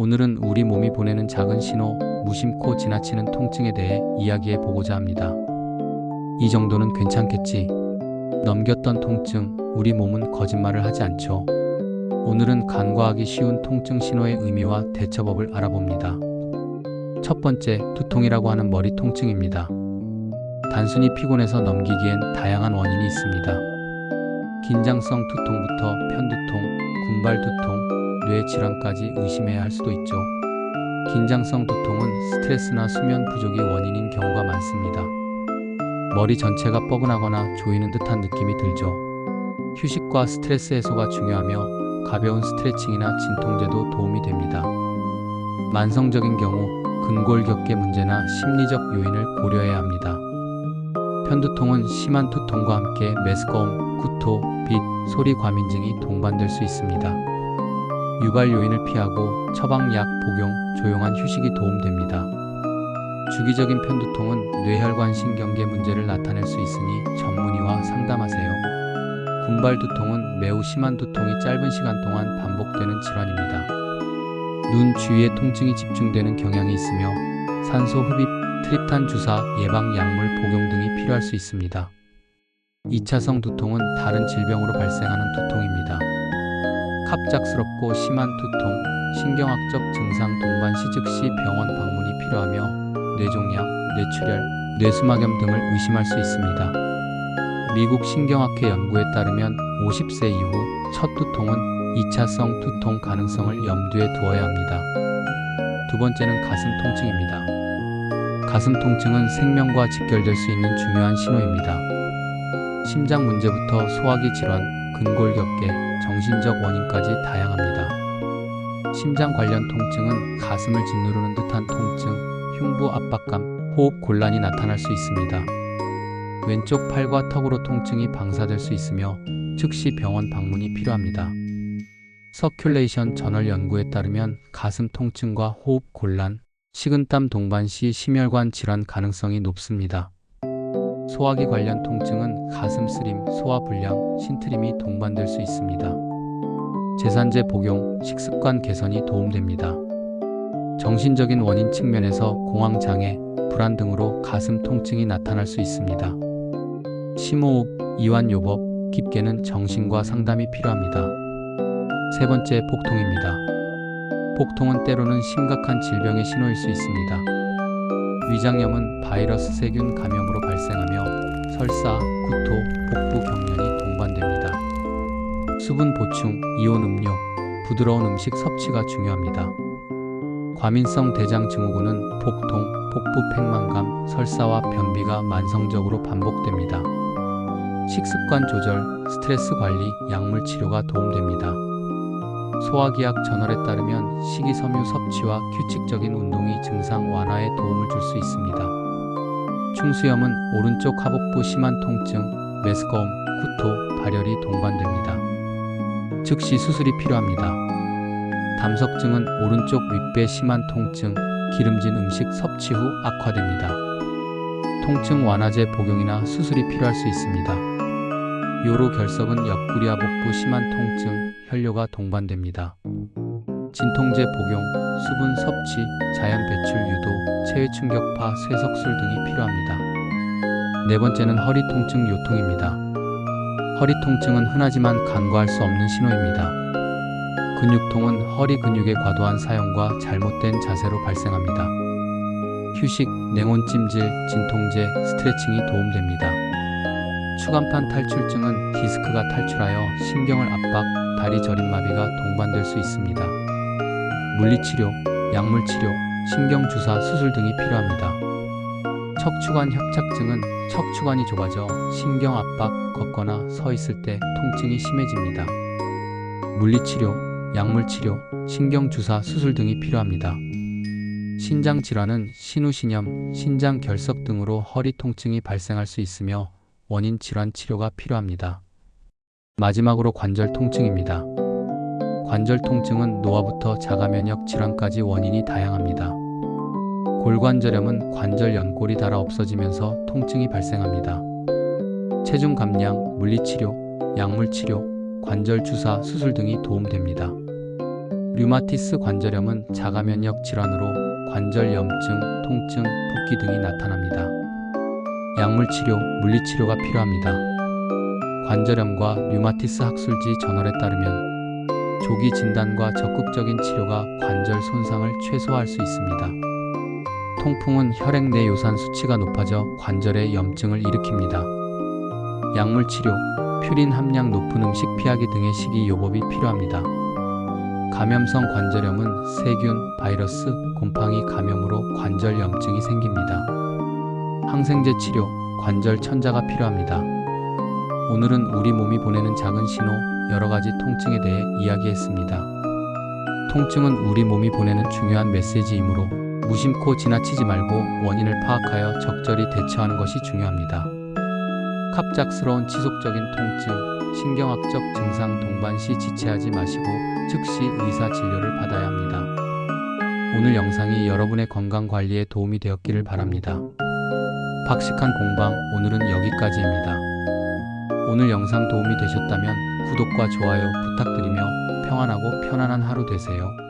오늘은 우리 몸이 보내는 작은 신호, 무심코 지나치는 통증에 대해 이야기해 보고자 합니다. 이 정도는 괜찮겠지. 넘겼던 통증, 우리 몸은 거짓말을 하지 않죠. 오늘은 간과하기 쉬운 통증 신호의 의미와 대처법을 알아봅니다. 첫 번째, 두통이라고 하는 머리 통증입니다. 단순히 피곤해서 넘기기엔 다양한 원인이 있습니다. 긴장성 두통부터 편두통, 군발 두통, 뇌 질환까지 의심해야 할 수도 있죠. 긴장성 두통은 스트레스나 수면 부족이 원인인 경우가 많습니다. 머리 전체가 뻐근하거나 조이는 듯한 느낌이 들죠. 휴식과 스트레스 해소가 중요하며 가벼운 스트레칭이나 진통제도 도움이 됩니다. 만성적인 경우 근골격계 문제나 심리적 요인을 고려해야 합니다. 편두통은 심한 두통과 함께 메스꺼움, 구토, 빛, 소리 과민증이 동반될 수 있습니다. 유발 요인을 피하고 처방약 복용, 조용한 휴식이 도움됩니다. 주기적인 편두통은 뇌혈관 신경계 문제를 나타낼 수 있으니 전문의와 상담하세요. 군발 두통은 매우 심한 두통이 짧은 시간 동안 반복되는 질환입니다. 눈 주위에 통증이 집중되는 경향이 있으며 산소 흡입, 트립탄 주사, 예방 약물 복용 등이 필요할 수 있습니다. 2차성 두통은 다른 질병으로 발생하는 두통입니다. 갑작스럽고 심한 두통, 신경학적 증상 동반시 즉시 병원 방문이 필요하며 뇌종양, 뇌출혈, 뇌수막염 등을 의심할 수 있습니다. 미국 신경학회 연구에 따르면 50세 이후 첫 두통은 2차성 두통 가능성을 염두에 두어야 합니다. 두 번째는 가슴 통증입니다. 가슴 통증은 생명과 직결될 수 있는 중요한 신호입니다. 심장 문제부터 소화기 질환, 근골격계, 정신적 원인까지 다양합니다. 심장 관련 통증은 가슴을 짓누르는 듯한 통증, 흉부 압박감, 호흡 곤란이 나타날 수 있습니다. 왼쪽 팔과 턱으로 통증이 방사될 수 있으며 즉시 병원 방문이 필요합니다. 서큘레이션 저널 연구에 따르면 가슴 통증과 호흡 곤란, 식은땀 동반 시 심혈관 질환 가능성이 높습니다. 소화기 관련 통증은 가슴 쓰림, 소화 불량, 신트림이 동반될 수 있습니다. 제산제 복용, 식습관 개선이 도움됩니다. 정신적인 원인 측면에서 공황 장애, 불안 등으로 가슴 통증이 나타날 수 있습니다. 심호흡, 이완 요법, 깊게는 정신과 상담이 필요합니다. 세 번째, 복통입니다. 복통은 때로는 심각한 질병의 신호일 수 있습니다. 위장염은 바이러스 세균 감염으로 발생하며 설사, 구토, 복부 경련이 동반됩니다. 수분 보충, 이온 음료, 부드러운 음식 섭취가 중요합니다. 과민성 대장 증후군은 복통, 복부 팽만감, 설사와 변비가 만성적으로 반복됩니다. 식습관 조절, 스트레스 관리, 약물 치료가 도움됩니다. 소화기약 저널에 따르면 식이섬유 섭취와 규칙적인 운동이 증상 완화에 도움을 줄 수 있습니다. 충수염은 오른쪽 하복부 심한 통증, 메스꺼움, 구토, 발열이 동반됩니다. 즉시 수술이 필요합니다. 담석증은 오른쪽 윗배 심한 통증, 기름진 음식 섭취 후 악화됩니다. 통증 완화제 복용이나 수술이 필요할 수 있습니다. 요로 결석은 옆구리와 복부 심한 통증, 혈뇨가 동반됩니다. 진통제 복용, 수분 섭취, 자연 배출 유도, 체외 충격파, 쇠석술 등이 필요합니다. 네 번째는 허리 통증 요통입니다. 허리 통증은 흔하지만 간과할 수 없는 신호입니다. 근육통은 허리 근육의 과도한 사용과 잘못된 자세로 발생합니다. 휴식, 냉온 찜질, 진통제, 스트레칭이 도움됩니다. 추간판 탈출증은 디스크가 탈출하여 신경을 압박, 다리 저림마비가 동반될 수 있습니다. 물리치료, 약물치료, 신경주사, 수술 등이 필요합니다. 척추관 협착증은 척추관이 좁아져 신경 압박, 걷거나 서 있을 때 통증이 심해집니다. 물리치료, 약물치료, 신경주사, 수술 등이 필요합니다. 신장 질환은 신우신염, 신장 결석 등으로 허리 통증이 발생할 수 있으며 원인 질환 치료가 필요합니다. 마지막으로 관절 통증입니다. 관절 통증은 노화부터 자가 면역 질환까지 원인이 다양합니다. 골관절염은 관절 연골이 닳아 없어지면서 통증이 발생합니다. 체중 감량, 물리치료, 약물 치료, 관절 주사, 수술 등이 도움됩니다. 류마티스 관절염은 자가면역 질환으로 관절 염증, 통증, 붓기 등이 나타납니다. 약물 치료, 물리 치료가 필요합니다. 관절염과 류마티스 학술지 전월에 따르면 조기 진단과 적극적인 치료가 관절 손상을 최소화할 수 있습니다. 통풍은 혈액 내 요산 수치가 높아져 관절에 염증을 일으킵니다. 약물 치료, 퓨린 함량 높은 음식 피하기 등의 식이 요법이 필요합니다. 감염성 관절염은 세균, 바이러스, 곰팡이 감염으로 관절 염증이 생깁니다. 항생제 치료, 관절 천자가 필요합니다. 오늘은 우리 몸이 보내는 작은 신호, 여러 가지 통증에 대해 이야기했습니다. 통증은 우리 몸이 보내는 중요한 메시지이므로 무심코 지나치지 말고 원인을 파악하여 적절히 대처하는 것이 중요합니다. 갑작스러운 지속적인 통증, 신경학적 증상 동반 시 지체하지 마시고 즉시 의사 진료를 받아야 합니다. 오늘 영상이 여러분의 건강 관리에 도움이 되었기를 바랍니다. 박식한 공방 오늘은 여기까지입니다. 오늘 영상 도움이 되셨다면 구독과 좋아요 부탁드리며 평안하고 편안한 하루 되세요.